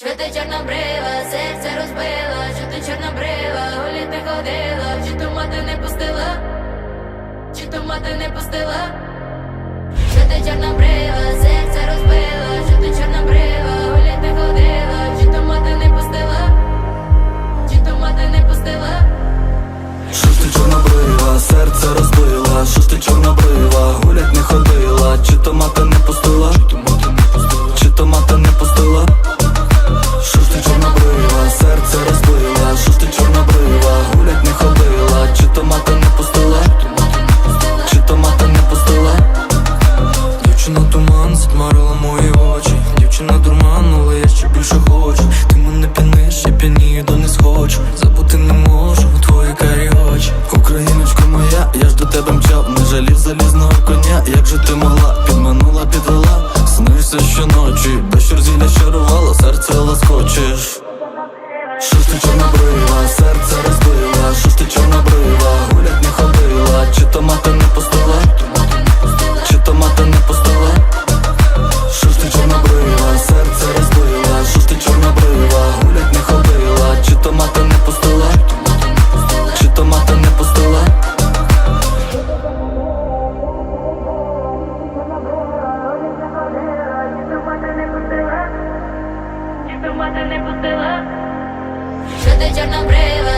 Що ти чорнобрива, серце розбила, що ти чорнобрива, гулі ти ходила, чи то мати не пустила, чи то мати не пустила, що ти чорнобрива, серце розбила, що ти чорнобрива, гулі ти ходила, чи то мати не пустила, чи то мати не пустила. Що ти чорнобрива, серце розбила, що ж ти чорнобрива, гулять не ходила, як же ти могла? Підманула, підвела, снишся щоночі. Без не чарувала, серце ласкочеш ти чорнобрива,